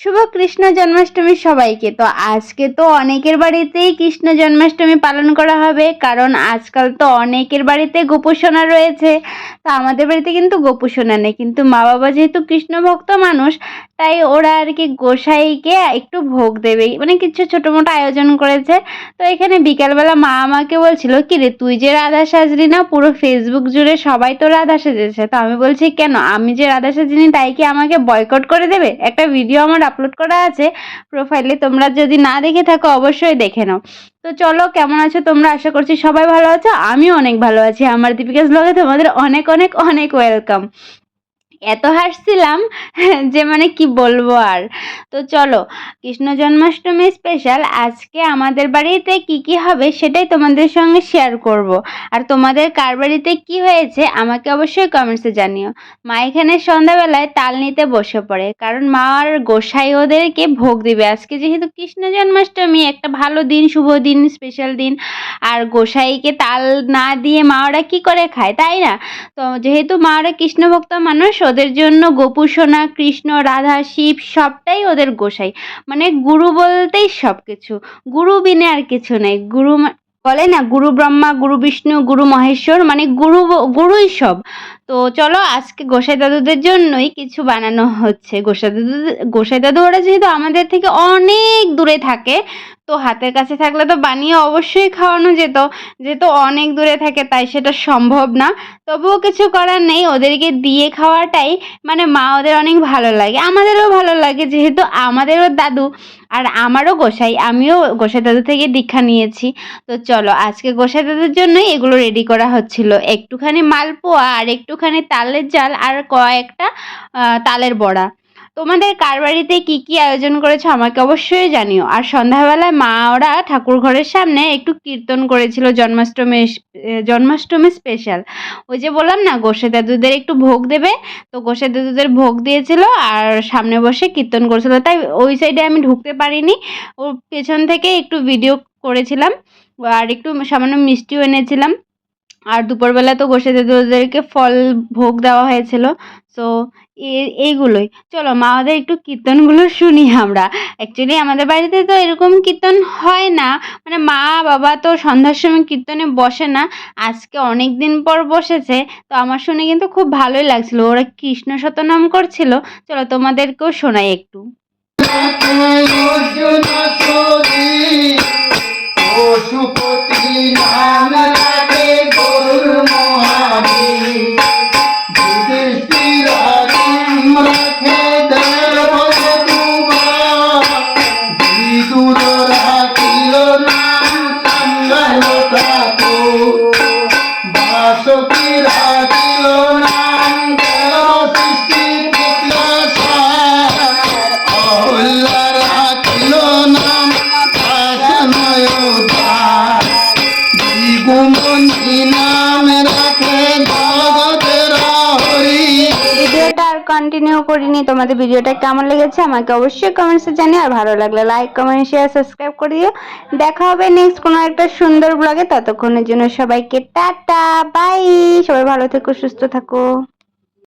শুভ কৃষ্ণ জন্মাষ্টমী সবাইকে। তো আজকে তো অনেকের বাড়িতেই কৃষ্ণ জন্মাষ্টমী পালন করা হবে, কারণ আজকাল তো অনেকের বাড়িতে গোপুসোনা রয়েছে। তা আমাদের বাড়িতে কিন্তু গোপুসোনা নেই, কিন্তু মা বাবা যেহেতু কৃষ্ণ ভক্ত মানুষ তাই ওরা আর কি গোসাইকে একটু ভোগ দেবে। মানে কিছু ছোটো মোটো আয়োজন করেছে। তো এখানে বিকালবেলা মা আমাকে বলছিল, কি রে, তুই যে রাধা সাজলি না, পুরো ফেসবুক জুড়ে সবাই তো রাধা সেজেছে। তো আমি বলছি, কেন? আমি যে রাধা সাজিনি, তাই কি আমাকে বয়কট করে দেবে? একটা ভিডিও আমার আপলোড করা আছে প্রোফাইলে তোমরা যদি না দেখে থাকো, অবশ্যই দেখে নাও। তো চলো, কেমন আছো তোমরা? আশা করছি সবাই ভালো আছো। আমিও অনেক ভালো আছি। আমার দীপিকাস ব্লগে তোমাদের অনেক অনেক অনেক ওয়েলকাম এত হাসছিলাম যে মানে কি বলব আর। তো চলো, কৃষ্ণ জন্মাষ্টমী স্পেশাল আজকে আমাদের বাড়িতে কি কি হবে সেটাই তোমাদের সঙ্গে শেয়ার করব। আর তোমাদের কার বাড়িতে কি হয়েছে আমাকে অবশ্যই কমেন্টসে জানিও। মা এখানে সন্ধ্যাবেলায় তাল নিতে বসে পড়ে, কারণ মা আর গোসাই ওদেরকে ভোগ দিবে। আজকে যেহেতু কৃষ্ণ জন্মাষ্টমী, একটা ভালো দিন, শুভ দিন স্পেশাল দিন। আর গোসাইকে তাল না দিয়ে মা ওরা কী করে খায়, তাই না? তো যেহেতু মা ওরা কৃষ্ণভক্ত মানুষ ওদের জন্য গোপুসোনা কৃষ্ণ, রাধা, শিব সবটাই ওদের গোসাই। মানে গুরু বলতেই সব কিছু গুরু বিনে আর কিছু নেই। গুরু বলে না, গুরু ব্রহ্মা, গুরু বিষ্ণু, গুরু মহেশ্বর মানে গুরু গুরুই সব। তো চলো আজকে গোসাই দাদুদের জন্যই কিছু বানানো হচ্ছে। গোসাই দাদু গোসাই দাদু ওরা যেহেতু আমাদের থেকে অনেক দূরে থাকে, তো হাতের কাছে থাকলে তো বানিয়ে অবশ্যই খাওয়ানো যেত। যেহেতু অনেক দূরে থাকে, তাই সেটা সম্ভব না। তবুও কিছু করার নেই, ওদেরকে দিয়ে খাওয়াটাই। মানে মা ওদের অনেক ভালো লাগে, আমাদেরও ভালো লাগে, যেহেতু আমাদেরও দাদু আর আমারও গোসাই, আমিও গোসাই দাদু থেকে দীক্ষা নিয়েছি। তো চলো, আজকে গোসাই দাদুর জন্যই এগুলো রেডি করা হচ্ছিল। একটুখানি মালপোয়া আর একটুখানি তালের জাল আর কয়েকটা তালের বড়া। তোমাদের কার বাড়িতে কী কী আয়োজন করেছ আমাকে অবশ্যই জানিও। আর সন্ধ্যাবেলায় মা ওরা ঠাকুর ঘরের সামনে একটু কীর্তন করেছিল জন্মাষ্টমী জন্মাষ্টমী স্পেশাল ওই যে বললাম না, গোসে দাদুদের একটু ভোগ দেবে। তো গোসে দাদুদের ভোগ দিয়েছিল আর সামনে বসে কীর্তন করেছিল। তাই ওই সাইডে আমি ঢুকতে পারিনি। ও পেছন থেকে একটু ভিডিও করেছিলাম। আর একটু সামান্য মিষ্টিও এনেছিলাম। আর দুপুরবেলা তো গোসে দাদুদেরকে ফল ভোগ দেওয়া হয়েছিল সো এইগুলোই। চলো, মা ওদের একটু কীর্তনগুলো শুনি আমরা। অ্যাকচুয়ালি আমাদের বাড়িতে তো এরকম কীর্তন হয় না। মানে মা, বাবা তো সন্ধ্যার সময় কীর্তনে বসে না। আজকে অনেক দিন পর বসেছে, তো আমার শুনে কিন্তু খুব ভালোই লাগছিল। ওরা কৃষ্ণ শতনাম করছিল। চলো তোমাদেরকেও শোনাই একটু। ভিডিওটা আর কন্টিনিউ করিনি, তোমাদের ভিডিওটা কেমন লেগেছে আমাকে অবশ্যই কমেন্টসে জানিয়ে আর ভালো লাগলে লাইক কমেন্ট শেয়ার সাবস্ক্রাইব করে দিও। দেখা হবে নেক্সট কোনো একটা সুন্দর ব্লগে ততক্ষণের জন্য সবাইকে টাটা বাই সবাই ভালো থেকো, সুস্থ থাকো।